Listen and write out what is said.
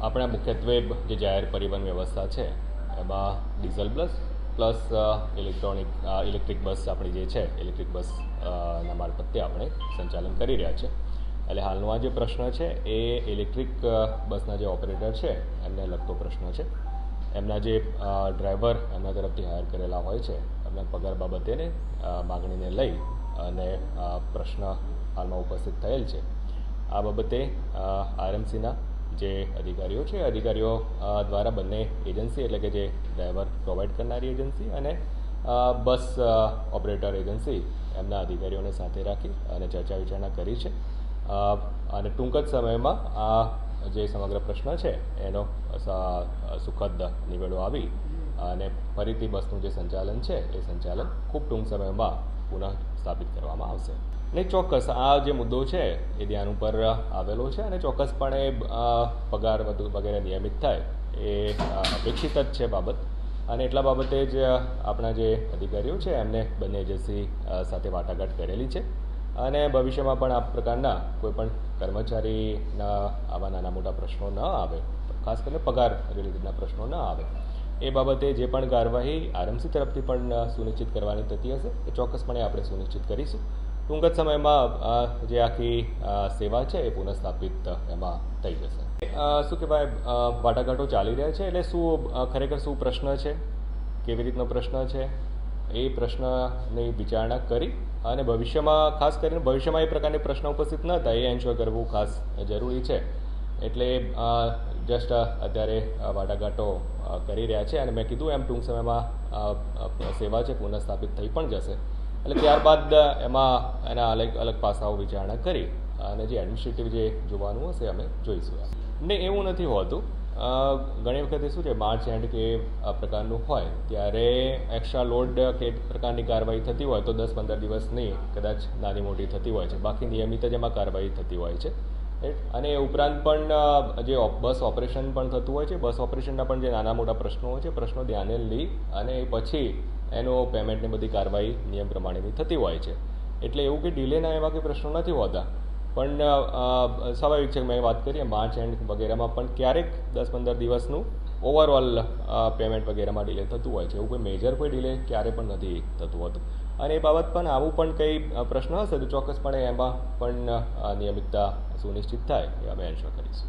આપણે મુખ્યત્વે જે જાહેર પરિવહન વ્યવસ્થા છે, એમાં diesel bus plus electronic electric bus આપણી જે છે, ઇલેક્ટ્રિક બસ ના મારફતે આપણે સંચાલન કરી રહ્યા છે. એટલે હાલનો આ જે પ્રશ્ન છે, એ ઇલેક્ટ્રિક બસના જે ઓપરેટર છે, એમને લગતો પ્રશ્ન છે. એમના જે ડ્રાઈવર એમના તરફથી હાયર કરેલા હોય છે, એમના પગાર બાબતેને માગણીને લઈ અને પ્રશ્ન હાલમાં ઉપસ્થિત થયેલ છે. આ બાબતે આરએમસીના જે અધિકારીઓ છે, અધિકારીઓ દ્વારા બંને એજન્સી એટલે કે જે ડ્રાઈવર પ્રોવાઈડ કરનારી એજન્સી અને બસ ઓપરેટર એજન્સી એમના અધિકારીઓને સાથે રાખી અને ચર્ચા વિચારણા કરી છે. અને ટૂંક જ સમયમાં આ જે સમગ્ર પ્રશ્ન છે, એનો સુખદ નિવેડો આવી અને ફરીથી બસનું જે સંચાલન છે, એ સંચાલન ખૂબ ટૂંક સમયમાં પુનઃ સ્થાપિત કરવામાં આવશે. ને ચોક્કસ આ જે મુદ્દો છે એ ધ્યાન ઉપર આવેલો છે અને ચોક્કસપણે પગાર વધુ વગેરે નિયમિત થાય એ અપેક્ષિત જ છે બાબત. અને એટલા બાબતે જ આપણા જે અધિકારીઓ છે એમને બંને એજન્સી સાથે વાટાઘાટ કરેલી છે. અને ભવિષ્યમાં પણ આ પ્રકારના કોઈપણ કર્મચારીના આવા નાના મોટા પ્રશ્નો ન આવે, ખાસ કરીને પગાર રિલેટેડના પ્રશ્નો ન આવે. એ બાબતે જે પણ કાર્યવાહી આરએમસી તરફથી પણ સુનિશ્ચિત કરવાની થતી હશે, એ ચોક્કસપણે આપણે સુનિશ્ચિત કરીશું. ટૂંક જ સમયમાં જે આખી સેવા છે એ પુનઃસ્થાપિત એમાં થઈ જશે. શું કહેવાય વાટાઘાટો ચાલી રહ્યા છે? એટલે શું ખરેખર શું પ્રશ્ન છે? કેવી રીતનો પ્રશ્ન છે? એ પ્રશ્નની વિચારણા કરી અને ભવિષ્યમાં, ખાસ કરીને ભવિષ્યમાં એ પ્રકારની પ્રશ્ન ઉપસ્થિત ન થાય, એ એન્શ્યોર કરવું ખાસ જરૂરી છે. એટલે જસ્ટ અત્યારે વાટાઘાટો કરી રહ્યા છે અને મેં કીધું એમ ટૂંક સમયમાં સેવા છે પુનઃસ્થાપિત થઈ પણ જશે. એટલે ત્યારબાદ એમાં એના અલગ અલગ પાસાઓ વિચારણા કરી અને જે એડમિનિસ્ટ્રેટિવ જે જોવાનું હશે અમે જોઈશું ને એવું નથી હોતું. ઘણી વખતે શું છે માર્ચ એન્ડ કે આ પ્રકારનું હોય, ત્યારે એક્સ્ટ્રા લોડ કે પ્રકારની કાર્યવાહી થતી હોય તો દસ પંદર દિવસની કદાચ નાની મોટી થતી હોય છે. બાકી નિયમિત જ એમાં કાર્યવાહી થતી હોય છે. અને એ ઉપરાંત પણ જે બસ ઓપરેશન પણ થતું હોય છે. બસ ઓપરેશનના પણ જે નાના મોટા પ્રશ્નો હોય છે, પ્રશ્નો ધ્યાને લઈ અને પછી એનો પેમેન્ટની બધી કાર્યવાહી નિયમ પ્રમાણેની થતી હોય છે. એટલે એવું કે ડિલેના એવા કંઈ પ્રશ્નો નથી હોતા. પણ સ્વાભાવિક છે કે મેં વાત કરીએ માર્ચ એન્ડ વગેરેમાં પણ ક્યારેક દસ પંદર દિવસનું ઓવરઓલ પેમેન્ટ વગેરેમાં ડિલે થતું હોય છે. એવું કોઈ મેજર કોઈ ડિલે ક્યારે પણ નથી થતું હોતું. અને એ બાબત પણ આવું પણ કંઈ પ્રશ્ન હશે તો ચોક્કસપણે એમાં પણ નિયમિતતા સુનિશ્ચિત થાય, એ અમે એન્શ્યોર કરીશું.